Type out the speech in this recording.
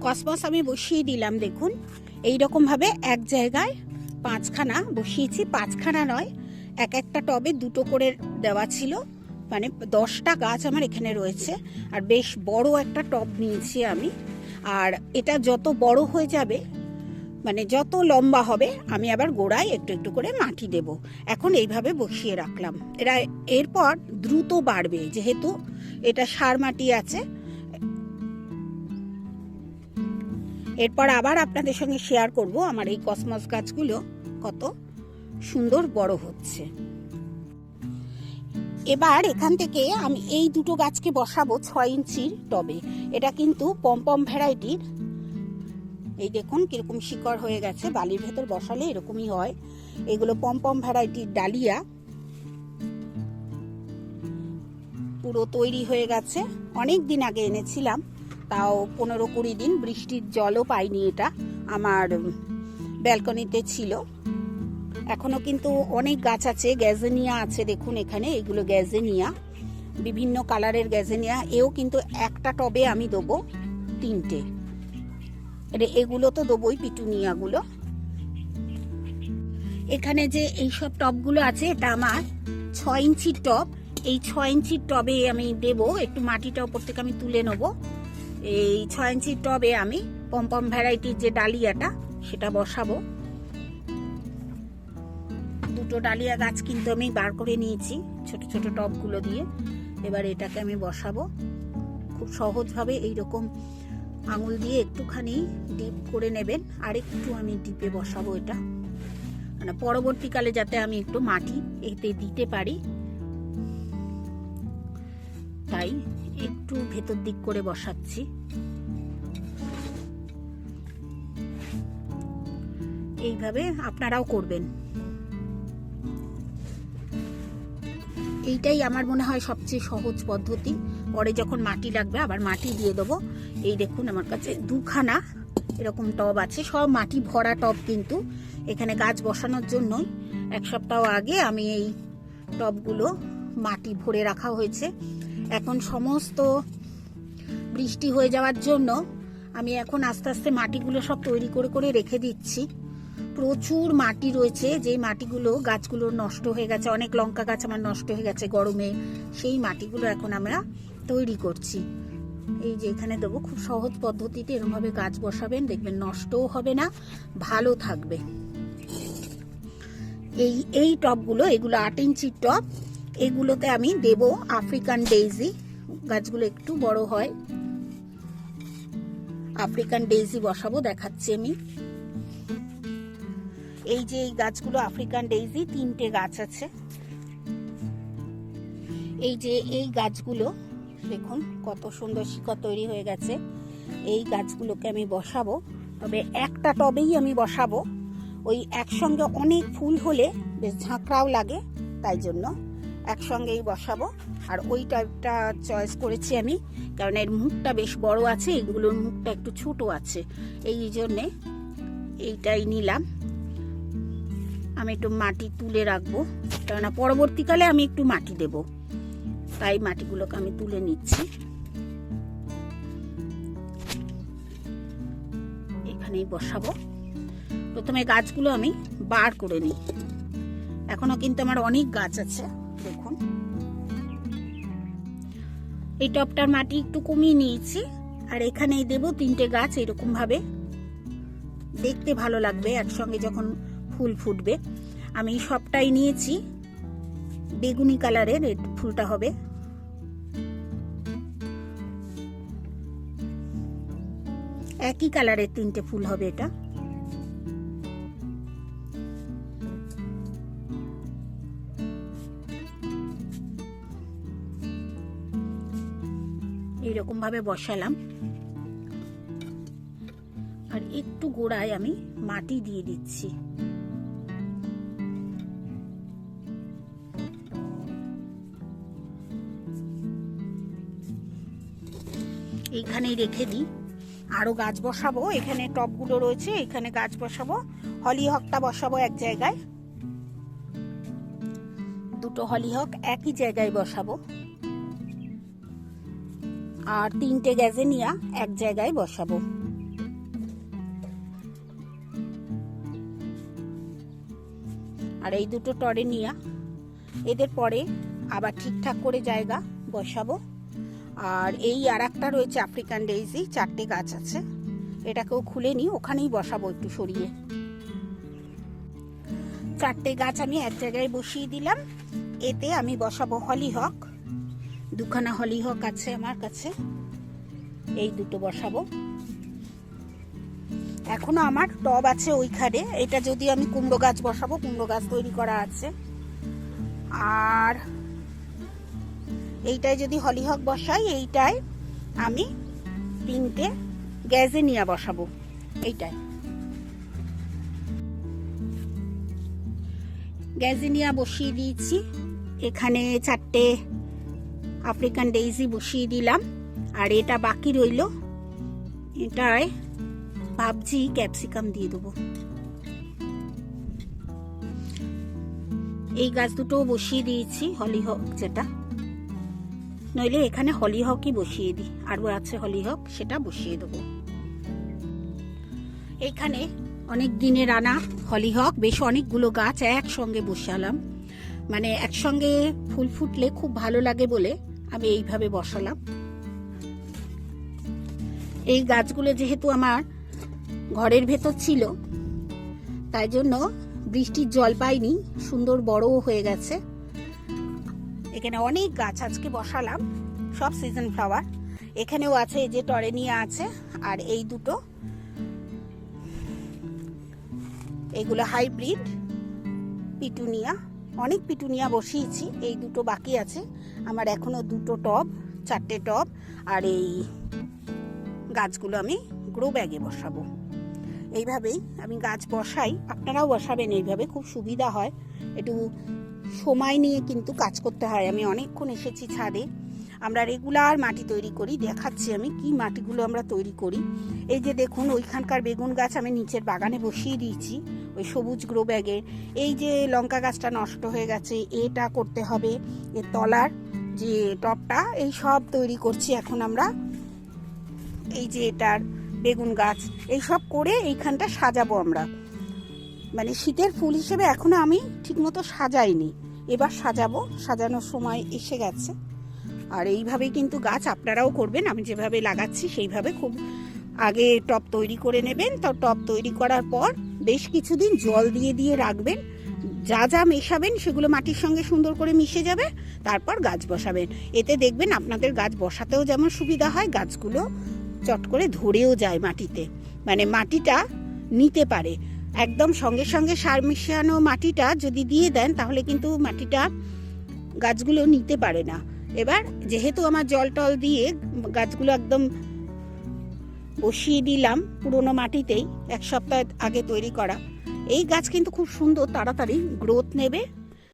Cosmos আমি বসিয়ে দিলাম, দেখুন। এই রকমভাবে এক জায়গায় পাঁচখানা, বসিয়েছি পাঁচখানা নয়, এক একটা টবে দুটো করে দেওয়া ছিল। মানে দশটা গাছ আমার এখানে রয়েছে, আর বেশ বড় একটা টব নিয়েছি আমি। আর এটা যত বড় হয়ে যাবে মানে যত লম্বা হবে, আমি আবার গোড়ায় একটু একটু করে মাটি দেব। এখন এইভাবে বসিয়ে রাখলাম। এরা এরপর দ্রুত বাড়বে, যেহেতু এটা সার মাটি আছে এরপর আবার আপনাদের সঙ্গে শেয়ার করব আমার এই কসমস গাছগুলো কত সুন্দর বড় হচ্ছে। এবার এখান থেকে আমি এই দুটো গাছকে বসাবো ছয় ইঞ্চির টবে। এটা কিন্তু পম্পম ভ্যারাইটির এই দেখুন কীরকম শিকড় হয়ে গেছে, বালির ভেতর বসালে এরকমই হয়। এগুলো পম্পম ভ্যারাইটির ডালিয়া। পুরো তৈরি হয়ে গেছে। অনেক দিন আগে এনেছিলাম। তাও পনেরো কুড়ি দিন বৃষ্টির জলও পাইনি এটা, আমার ব্যালকনিতে ছিল। এখনও কিন্তু অনেক গাছ আছে, গ্যাজেনিয়া আছে দেখুন এখানে, এগুলো গ্যাজেনিয়া, বিভিন্ন কালারের গ্যাজেনিয়া, এও কিন্তু একটা টবে আমি দেবো তিনটে। এগুলো তো দেবোই পিটুনিয়াগুলো। এখানে যে এইসব টবগুলো আছে, এটা আমার ছয় ইঞ্চির টব। এই ছয় ইঞ্চির টবে আমি দেব, একটু মাটিটা ওপর থেকে আমি তুলে নেব। এই ছয় ইঞ্চির টবে আমি পম্পম ভ্যারাইটির যে ডালিয়াটা, সেটা বসাবো। দুটো ডালিয়া গাছ কিন্তু আমি বার করে নিয়েছি, ছোট ছোট টবগুলো দিয়ে। এবার এটাকে আমি বসাবো। খুব সহজভাবে এইরকম আঙুল দিয়ে একটুখানি ডিপ করে নেবেন আর একটু আমি ডিপে বসাবো এটা। মানে পরবর্তীকালে যাতে আমি একটু মাটি এতে দিতে পারি। তাই একটু ভেতর দিক করে বসাচ্ছি। এইভাবে আপনারাও করবেন। এইটাই আমার মনে হয় সবচেয়ে সহজ পদ্ধতি। পরে যখন মাটি লাগবে, আবার মাটি দিয়ে দেবো। এই দেখুন আমার কাছে দুখানা এরকম টব আছে। সব মাটি ভরা টব কিন্তু। এখানে গাছ বসানোর জন্যই এক সপ্তাহ আগে আমি এই টবগুলো মাটি ভরে রাখা হয়েছে। এখন সমস্ত বৃষ্টি হয়ে যাওয়ার জন্য আমি এখন আস্তে আস্তে মাটিগুলো সব তৈরি করে করে রেখে দিচ্ছি। প্রচুর মাটি রয়েছে, যেই মাটিগুলো গাছগুলো নষ্ট হয়ে গেছে, অনেক লঙ্কা গাছ আমার নষ্ট হয়ে গেছে গরমে, সেই মাটিগুলো এখন আমরা তৈরি করছি। এই যে এখানে দেবো, খুব সহজ পদ্ধতিতে এরকমভাবে গাছ বসাবেন, দেখবেন নষ্টও হবে না, ভালো থাকবে। এই এই টবগুলো, এগুলো আট ইঞ্চির টব এগুলোতে আমি দেব আফ্রিকান ডেইজি গাছগুলো একটু বড় হয়। আফ্রিকান ডেইজি বসাবো, দেখাচ্ছি আমি। এই যে এই গাছগুলো আফ্রিকান ডেইজি তিনটে গাছ আছে। এই যে এই গাছগুলো, দেখুন কত সুন্দর শিকড় তৈরি হয়ে গেছে। এই গাছগুলোকে আমি বসাবো। তবে একটা টবেই আমি বসাবো। ওই একসঙ্গে অনেক ফুল হলে বেশ ঝাঁকড়াও লাগে, তাই জন্য একসঙ্গেই বসাবো। আর ওই টাইপটা চয়েস করেছি আমি, কারণ এর মুখটা বেশ বড় আছে, এগুলোর মুখটা একটু ছোট আছে। এই জন্যে এইটাই নিলাম। আমি একটু মাটি তুলে রাখব, কেননা পরবর্তীকালে আমি একটু মাটি দেব। তাই মাটিগুলোকে আমি তুলে নিচ্ছি। এখানেই বসাবো। প্রথমে গাছগুলো আমি বার করে নিই। এখনও কিন্তু আমার অনেক গাছ আছে। দেখুন। এই টপটার মাটি একটু কমিয়ে নিয়েছি, আর এখানেই দেব তিনটে গাছ এরকম ভাবে দেখতে ভালো লাগবে একসঙ্গে যখন ফুল ফুটবে। আমি সবটাই নিয়েছি। বেগুনি কালারের ফুলটা হবে। একই কালারের তিনটে ফুল হবে এটা। এইরকম ভাবে বসালাম। আর একটু গোড়ায় আমি মাটি দিয়ে দিচ্ছি। এইখানেই রেখে দিই। আরও গাছ বসাবো, এখানে টবগুলো রয়েছে, এখানে গাছ বসাবো হলি হকটা বসাবো এক জায়গায়। দুটো হলি হক একই জায়গায় বসাবো। আর তিনটে গ্যাজেনিয়া এক জায়গায় বসাবো। আর এই দুটো টরে নিয়া এদের পরে আবার ঠিকঠাক করে জায়গা বসাবো। আর এই আর একটা রয়েছে আফ্রিকান ডেইজি, চারটে গাছ আছে। এটাকেও খুলে নিই ওখানেই বসাবো একটু সরিয়ে। চারটে গাছ আমি এক জায়গায় বসিয়ে দিলাম। এতে আমি বসাবো হলি হক। দুখানা হলিহক আছে আমার কাছে। এই দুটো বসাবো। এখনও আমার টব আছে ওইখানে। এটা যদি আমি কুমড়ো গাছ বসাবো, কুমড়ো গাছ তৈরি করা আছে। আর এইটায় যদি হলিহক বসাই, এইটায় আমি তিনটে গ্যাজেনিয়া বসাবো। এইটায়। গ্যাজেনিয়া বসিয়ে দিয়েছি। এখানে চারটে আফ্রিকান ডেইজি বসিয়ে দিলাম। আর এটা বাকি রইল। এটায় পাবজি ক্যাপসিকাম দিয়ে দেবো। এই গাছ দুটো বসিয়ে দিয়েছি হলিহক যেটা। নইলে এখানে হলিহকই বসিয়ে দিই। আরও আছে হলিহক সেটা বসিয়ে দেবো। এখানে অনেক দিনের আনা হলিহক বেশ অনেকগুলো গাছ একসঙ্গে বসালাম। মানে একসঙ্গে ফুল ফুটলে খুব ভালো লাগে বলে। আমি এইভাবে বসালাম। এই গাছগুলো যেহেতু আমার ঘরের ভেতর ছিল, তাই জন্য বৃষ্টির জল পাইনি, সুন্দর বড়ও হয়ে গেছে। এখানে অনেক গাছ আজকে বসালাম, সব সিজন ফ্লাওয়ার এখানেও আছে এই যে টরেনিয়া আছে, আর এই দুটো। এগুলো হাইব্রিড পিটুনিয়া। অনেক পিটুনিয়া বসিয়েছি, এই দুটো বাকি আছে। আমার এখনও দুটো টব, চারটে টব, আর এই গাছগুলো আমি গ্রো ব্যাগে বসাবো। এইভাবেই আমি গাছ বসাই, আপনারাও বসাবেন এইভাবে, খুব সুবিধা হয়। একটু সময় নিয়ে কিন্তু কাজ করতে হয়। আমি অনেকক্ষণ এসেছি ছাদে। আমরা রেগুলার মাটি তৈরি করি, দেখাচ্ছি আমি কি মাটিগুলো আমরা তৈরি করি। এই যে দেখুন, ওইখানকার বেগুন গাছ আমি নিচের বাগানে বসিয়ে দিয়েছি। ওই সবুজ গ্রো ব্যাগে এই যে লঙ্কা গাছটা নষ্ট হয়ে গেছে, এটা করতে হবে। এর তলার যে টপটা, এই সব তৈরি করছি এখন আমরা। এই যে এটার বেগুন গাছ, এই সব করে এইখানটা সাজাবো আমরা। মানে শীতের ফুল হিসেবে এখনও আমি ঠিকমতো সাজাইনি। এবার সাজাবো, সাজানোর সময় এসে গেছে। আর এইভাবেই কিন্তু গাছ আপনারাও করবেন। আমি যেভাবে লাগাচ্ছি সেইভাবে খুব আগে টব তৈরি করে নেবেন। তো টব তৈরি করার পর বেশ কিছুদিন জল দিয়ে দিয়ে রাখবেন। যা যা মেশাবেন সেগুলো মাটির সঙ্গে সুন্দর করে মিশে যাবে, তারপর গাছ বসাবেন। এতে দেখবেন আপনাদের গাছ বসাতেও যেমন সুবিধা হয়, গাছগুলো চট করে ধরেও যায় মাটিতে। মানে মাটিটা নিতে পারে। একদম সঙ্গে সঙ্গে সার মিশানো মাটিটা যদি দিয়ে দেন, তাহলে কিন্তু মাটিটা গাছগুলো নিতে পারে না। এবার যেহেতু আমার জল টল দিয়ে গাছগুলো একদম বসিয়ে দিলাম পুরোনো মাটিতেই, এক সপ্তাহ আগে তৈরি করা। এই গাছ কিন্তু খুব সুন্দর, তাড়াতাড়ি গ্রোথ নেবে।